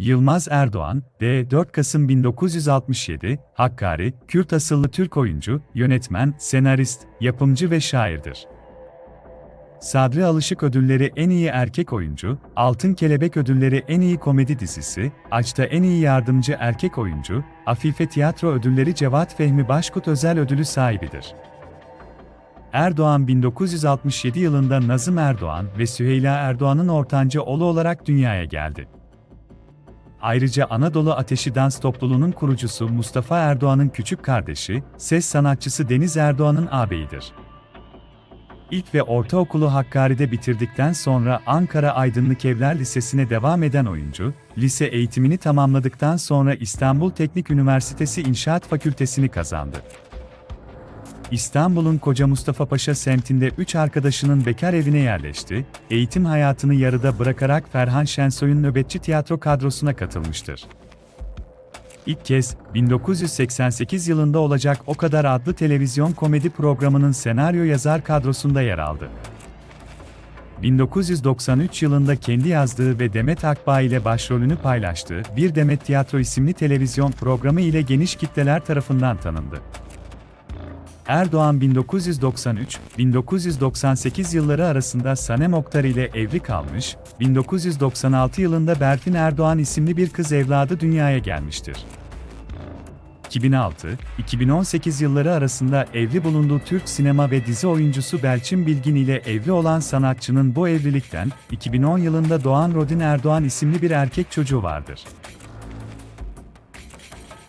Yılmaz Erdoğan, D. 4 Kasım 1967, Hakkari, Kürt asıllı Türk oyuncu, yönetmen, senarist, yapımcı ve şairdir. Sadri Alışık ödülleri en iyi erkek oyuncu, Altın Kelebek ödülleri en iyi komedi dizisi, Aç'ta en iyi yardımcı erkek oyuncu, Afife Tiyatro ödülleri Cevat Fehmi Başkut özel ödülü sahibidir. Erdoğan 1967 yılında Nazım Erdoğan ve Süheyla Erdoğan'ın ortanca oğlu olarak dünyaya geldi. Ayrıca Anadolu Ateşi Dans Topluluğu'nun kurucusu Mustafa Erdoğan'ın küçük kardeşi, ses sanatçısı Deniz Erdoğan'ın ağabeyidir. İlk ve ortaokulu Hakkari'de bitirdikten sonra Ankara Aydınlık Evler Lisesi'ne devam eden oyuncu, lise eğitimini tamamladıktan sonra İstanbul Teknik Üniversitesi İnşaat Fakültesini kazandı. İstanbul'un Koca Mustafa Paşa semtinde üç arkadaşının bekar evine yerleşti, eğitim hayatını yarıda bırakarak Ferhan Şensoy'un nöbetçi tiyatro kadrosuna katılmıştır. İlk kez 1988 yılında olacak O Kadar adlı televizyon komedi programının senaryo yazar kadrosunda yer aldı. 1993 yılında kendi yazdığı ve Demet Akbağ ile başrolünü paylaştığı Bir Demet Tiyatro isimli televizyon programı ile geniş kitleler tarafından tanındı. Erdoğan 1993-1998 yılları arasında Sanem Oktar ile evli kalmış, 1996 yılında Berfin Erdoğan isimli bir kız evladı dünyaya gelmiştir. 2006-2018 yılları arasında evli bulunduğu Türk sinema ve dizi oyuncusu Belçin Bilgin ile evli olan sanatçının bu evlilikten 2010 yılında doğan Rodin Erdoğan isimli bir erkek çocuğu vardır.